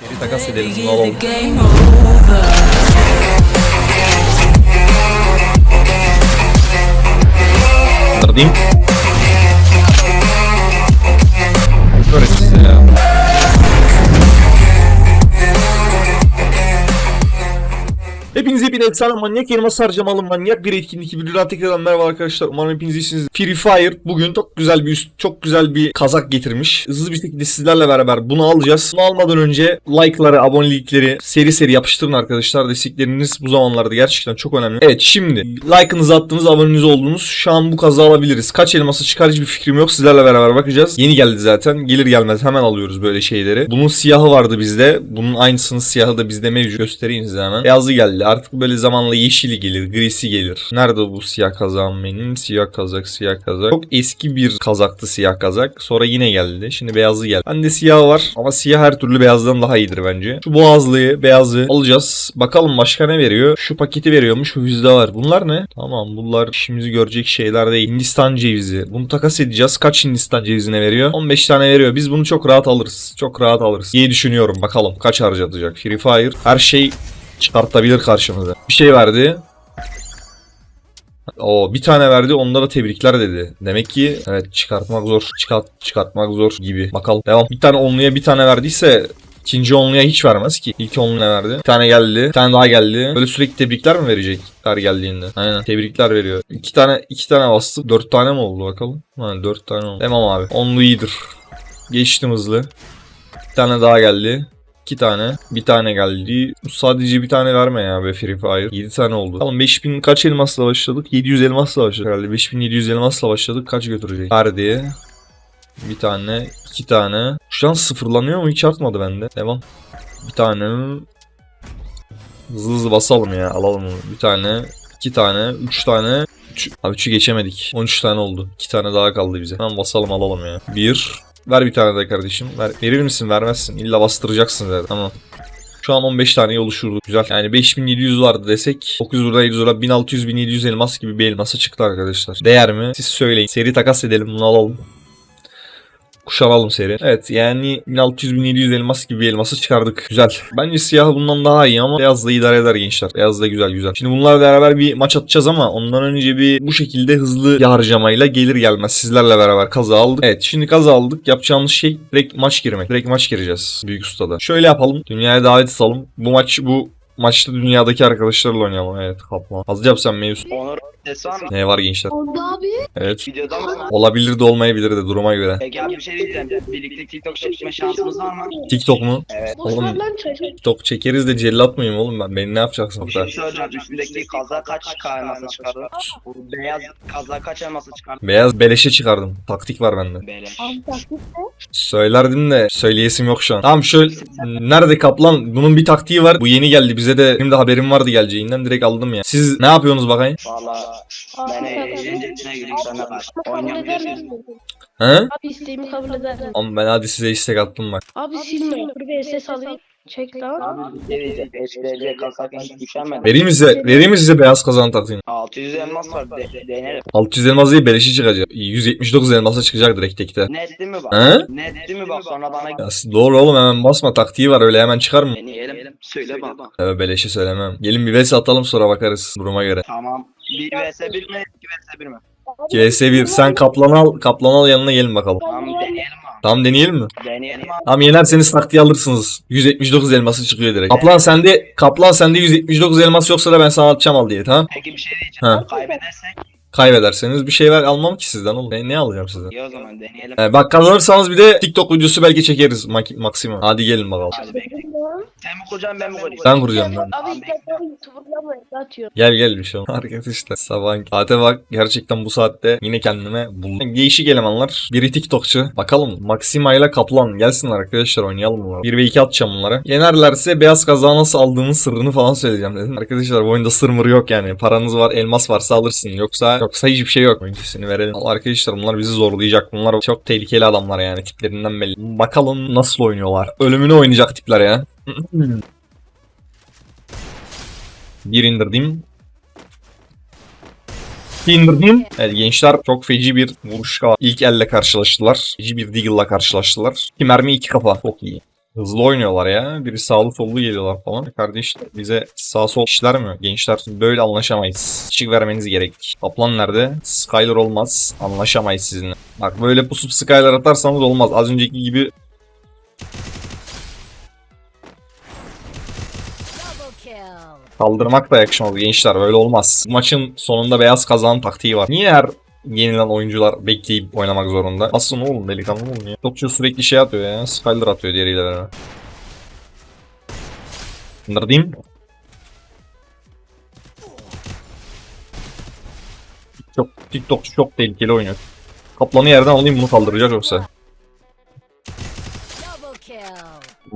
Geri takas edelim bunu alalım. Hepinize bir efsane manyak elmas harcamalı manyak bir etkinlik bir videodan tekrardan merhaba arkadaşlar. Umarım hepiniz iyisiniz. Free Fire bugün çok güzel bir üst, çok güzel bir kazak getirmiş. Hızlı bir şekilde sizlerle beraber bunu alacağız. Bunu almadan önce like'ları, abonelikleri seri seri yapıştırın arkadaşlar. Destekleriniz bu zamanlarda gerçekten çok önemli. Evet şimdi like'ınızı attınız, aboneniz oldunuz. Şu an bu kazı alabiliriz. Kaç elması çıkar hiçbir fikrim yok. Sizlerle beraber bakacağız. Yeni geldi zaten. Gelir gelmez hemen alıyoruz böyle şeyleri. Bunun siyahı vardı bizde. Bunun aynısının siyahı da bizde mevcut. Göstereyim size hemen. Beyazı geldi. Artık böyle zamanla yeşili gelir, grisi gelir. Nerede bu siyah kazağım benim? Siyah kazak, siyah kazak. Çok eski bir kazaktı siyah kazak. Sonra yine geldi. Şimdi beyazı geldi. Bende siyah var ama siyah her türlü beyazdan daha iyidir bence. Şu boğazlıyı, beyazı alacağız. Bakalım başka ne veriyor? Şu paketi veriyormuş. Şu yüzde var. Bunlar ne? Tamam bunlar işimizi görecek şeyler değil. Hindistan cevizi. Bunu takas edeceğiz. Kaç Hindistan cevizine veriyor? 15 tane veriyor. Biz bunu çok rahat alırız. Çok rahat alırız. İyi düşünüyorum. Bakalım kaç harcatacak. Free Fire. Her şey çıkartabilir karşımıza. Bir şey verdi. O bir tane verdi onda da tebrikler dedi. Demek ki evet çıkartmak zor. Çıkart, çıkartmak zor gibi. Bakalım. Devam. Bir tane onluya bir tane verdiyse ikinci onluya hiç vermez ki. İlk onluya verdi. Bir tane geldi. Bir tane daha geldi. Böyle sürekli tebrikler mi verecek her geldiğinde? Aynen. Tebrikler veriyor. İki tane iki tane bastı. Dört tane mi oldu bakalım? Ha, dört tane oldu. Tamam abi. Onlu iyidir. Geçtim hızlı. Bir tane daha geldi. İki tane. Bir tane geldi. Sadece bir tane verme ya be Free Fire. 7 tane oldu. Tamam 5000 kaç elmasla başladık? 700 elmasla başladık herhalde. 5700 elmasla başladık. Kaç götürecek? Verdi. Bir tane. iki tane. Şu an sıfırlanıyor mu? Hiç artmadı bende. Devam. Bir tane. Hızlı hızlı basalım ya. Alalım onu. Bir tane. iki tane. Üç tane. Üç. Abi üçü geçemedik. 13 tane oldu. İki tane daha kaldı bize. Tamam basalım alalım ya. Bir. Ver bir tane de kardeşim. Ver, verir misin? Vermezsin. İlla bastıracaksın zaten. Tamam. Şu an 15 tane oluşurdu. Güzel. Yani 5700 vardı desek 900 burada 700 lira 1600 1700 elmas gibi bir elmasa çıktı arkadaşlar. Değer mi? Siz söyleyin. Seri takas edelim bunu alalım. Kuşanalım seri. Evet yani 1600-1700 elmas gibi bir elması çıkardık. Güzel. Bence siyahı bundan daha iyi ama beyaz da idare eder gençler. Beyaz da güzel güzel. Şimdi bunlarla beraber bir maç atacağız ama ondan önce bir bu şekilde hızlı bir harcamayla gelir gelmez sizlerle beraber kaza aldık. Evet şimdi kaza aldık. Yapacağımız şey direkt maç girmek. Direkt maç gireceğiz Büyük Usta'da. Şöyle yapalım. Dünyaya davet edelim. Bu maç bu maçta dünyadaki arkadaşlarla oynayalım. Evet kapma. Hızlı yap sen Meyus. Onur ses var mı? Ne var gençler? Oldu abi. Evet. Videoda mısın? Olabilir de olmayabilir de duruma göre. Ege abi bir şey diyeceğim. Birlikte TikTok çekme şansımız var mı? TikTok mu? Evet. Boş Oğlum. lan çocuk. TikTok çekeriz de cellat mıyım oğlum ben? Beni ne yapacaksın Bir burada? şey söyleyeceğim. Üstündeki kaza kaç elması çıkardı? Bu beyaz kaza kaç elması çıkardı? Beyaz beleşe çıkardım. Taktik var bende. Abi de. Söylerdim de söyleyesim yok şu an. Tamam şöyle nerede kaplan? Bunun bir taktiği var. Bu yeni geldi bize de benim de haberim vardı geleceğinden direkt aldım ya. Siz ne yapıyorsunuz bakayım? Valla ben gireyim sen de bak. Kabul eder Oynayabilirsin. misin? He? Abi isteğimi kabul eder misin? Ama ben hadi size istek attım bak. Abi silme. Dur bir ses alayım. Çek tamam. Abi şey diyeceğim. Kasarken hiç düşenmedi. Vereyim mi size? Vereyim mi size beyaz kazan taktiğini? 600 elmas var de, denerim. 600 elmas değil beleşe çıkacak. 179 elmasa çıkacak direkt tekte. Netli mi bak? He? Netli mi bak sonra bana Ya, doğru oğlum hemen basma taktiği var öyle hemen çıkar mı? deneyelim. Söyle bak. Evet beleşe söylemem. Gelin bir vs atalım sonra bakarız duruma göre. Tamam. 1 vs 1 mi? 2 vs 1 mi? CS1 sen kaplan al. Kaplan al yanına gelin bakalım. Tamam deneyelim abi. Tamam deneyelim mi? Deneyelim abi. Tamam yenerseniz taktiği alırsınız. 179 elması çıkıyor direkt. Kaplan sende Kaplan sende 179 elmas yoksa da ben sana atacağım al diye tamam. Peki bir şey Ha. diyeceğim. Kaybedersek Kaybederseniz bir şey ver almam ki sizden oğlum. Ne, ne alacağım sizden? iyi o zaman deneyelim. Ee, bak kazanırsanız bir de TikTok videosu belki çekeriz mak- maksimum. Hadi gelin bakalım. Hadi bekle. Sen mi kuracaksın ben mi kurayım? Ben kuracağım ben. Abi atıyor. Gel gel bir şey olmaz. Arkadaşlar sabah saate bak gerçekten bu saatte yine kendime buldum. Değişik elemanlar. Biri TikTokçu. Bakalım Maxima ile Kaplan gelsinler arkadaşlar oynayalım bunları. 1 ve 2 atacağım bunlara. Yenerlerse beyaz kazağı nasıl aldığımın sırrını falan söyleyeceğim dedim. Arkadaşlar bu oyunda sır mır yok yani. Paranız var elmas varsa alırsın. Yoksa yoksa hiçbir şey yok. Öncesini verelim. Arkadaşlar bunlar bizi zorlayacak. Bunlar çok tehlikeli adamlar yani tiplerinden belli. Bakalım nasıl oynuyorlar. Ölümünü oynayacak tipler ya. Bir indirdim. İndirdim. Evet gençler çok feci bir vuruşla ilk elle karşılaştılar. Feci bir Deagle'la karşılaştılar. İki mermi iki kafa. Çok iyi. Hızlı oynuyorlar ya. Biri sağlı sollu geliyorlar falan. Kardeş bize sağ sol işler mi? Gençler böyle anlaşamayız. Çık vermeniz gerek. Kaplan nerede? Skyler olmaz. Anlaşamayız sizinle. Bak böyle pusup Skyler atarsanız olmaz. Az önceki gibi kaldırmak da yakışmaz gençler. Böyle olmaz. Maçın sonunda beyaz kazan taktiği var. Niye her yenilen oyuncular bekleyip oynamak zorunda? Aslında oğlum delikanlı oğlum ya. Topçu sürekli şey atıyor ya. Skyler atıyor diğeriyle beraber. Bunları diyeyim. Çok TikTokçu çok tehlikeli oynuyor. Kaplanı yerden alayım bunu kaldıracak yoksa.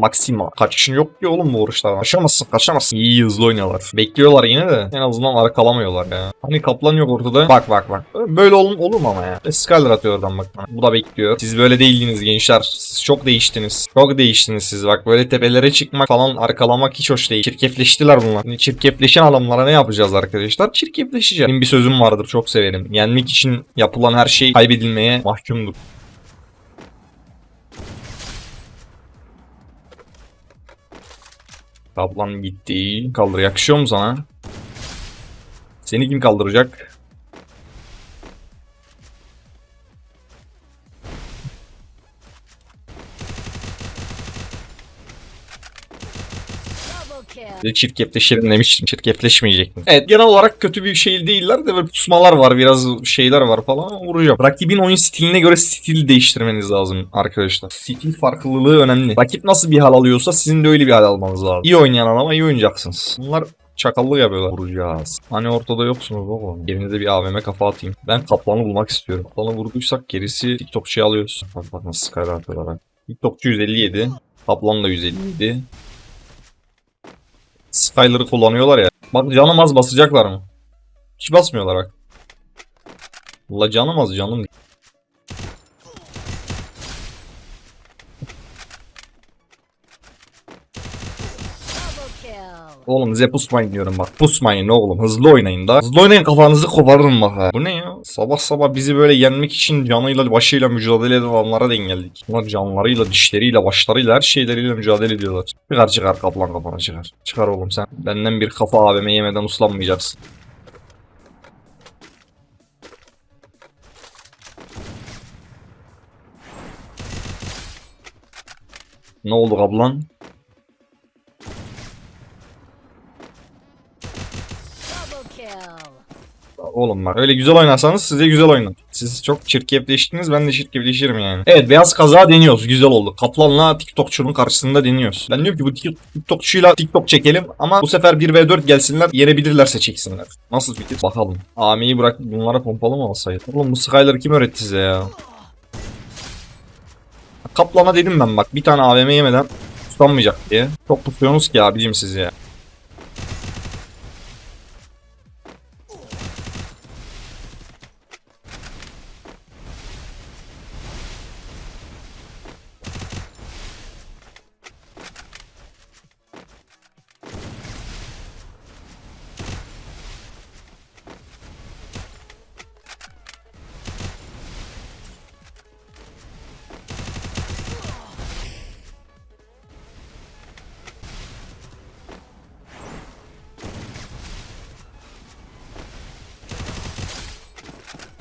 Maxima. Kaçışın yok ki oğlum bu vuruşlardan. Kaçamazsın kaçamazsın. İyi hızlı oynuyorlar. Bekliyorlar yine de. En azından arkalamıyorlar ya. Hani kaplan yok ortada. Bak bak bak. Böyle olur, olur mu ama ya? E, Skyler atıyor oradan bak. Bu da bekliyor. Siz böyle değildiniz gençler. Siz çok değiştiniz. Çok değiştiniz siz bak. Böyle tepelere çıkmak falan arkalamak hiç hoş değil. Çirkefleştiler bunlar. Hani çirkefleşen adamlara ne yapacağız arkadaşlar? Çirkefleşeceğiz. Benim bir sözüm vardır çok severim. Yenmek için yapılan her şey kaybedilmeye mahkumdur. Ablam gitti. Kaldır yakışıyor mu sana? Seni kim kaldıracak? Double kill. Bir de çirkefleşelim demiştim. Çirkefleşmeyecektim. Evet genel olarak kötü bir şey değiller de böyle pusmalar var. Biraz şeyler var falan ama vuracağım. Rakibin oyun stiline göre stil değiştirmeniz lazım arkadaşlar. Stil farklılığı önemli. Rakip nasıl bir hal alıyorsa sizin de öyle bir hal almanız lazım. İyi oynayan adama iyi oynayacaksınız. Bunlar çakallık yapıyorlar. Vuracağız. Hani ortada yoksunuz oğlum. Yerinize bir AVM kafa atayım. Ben kaplanı bulmak istiyorum. Kaplanı vurduysak gerisi TikTokçuya alıyoruz. Bak bak nasıl skyler atıyorlar. TikTokçu 157. Kaplan da 157. Skyler'ı kullanıyorlar ya. Bak canım az basacaklar mı? Hiç basmıyorlar bak. Valla canım az canım. Oğlum size pusmayın diyorum bak. Pusmayın oğlum. Hızlı oynayın da. Hızlı oynayın kafanızı koparırım bak ha. Bu ne ya? Sabah sabah bizi böyle yenmek için canıyla başıyla mücadele eden adamlara denk geldik. Bunlar canlarıyla, dişleriyle, başlarıyla her şeyleriyle mücadele ediyorlar. Çıkar çıkar kaplan kafana çıkar. Çıkar oğlum sen. Benden bir kafa AVM yemeden uslanmayacaksın. Ne oldu kaplan? Oğlum bak öyle güzel oynarsanız size güzel oynat. Siz çok çirkefleştiniz ben de çirkefleşirim yani. Evet beyaz kaza deniyoruz güzel oldu. Kaplan'la TikTokçunun karşısında deniyoruz. Ben diyorum ki bu Tik- TikTokçuyla TikTok çekelim ama bu sefer 1v4 gelsinler yenebilirlerse çeksinler. Nasıl fikir? Bakalım. Ami'yi bırak bunlara pompalı mı alsaydı? Oğlum bu Skyler'ı kim öğretti size ya? Kaplan'a dedim ben bak bir tane AVM yemeden tutanmayacak diye. Çok tutuyorsunuz ki abicim siz ya.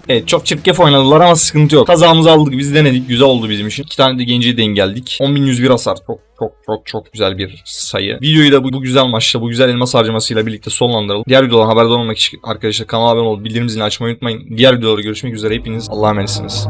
Evet çok çirkef oynadılar ama sıkıntı yok. Kazamızı aldık biz denedik güzel oldu bizim için. İki tane de genci denk geldik. 10.101 hasar çok çok çok çok güzel bir sayı. Videoyu da bu, bu güzel maçta bu güzel elmas harcamasıyla birlikte sonlandıralım. Diğer videodan haberdar olmak için arkadaşlar kanala abone olup bildirim zilini açmayı unutmayın. Diğer videolarda görüşmek üzere hepiniz Allah'a emanetsiniz.